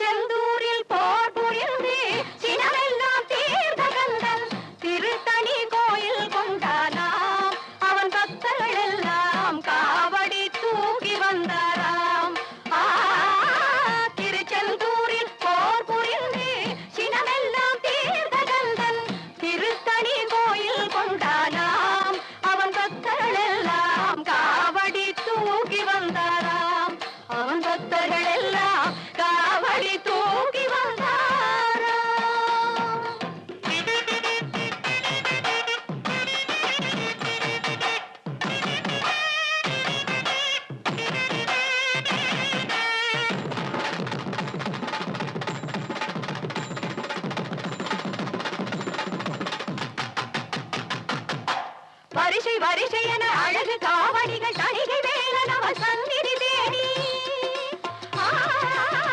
चंदूरी வரிசை வரிசை என அழகு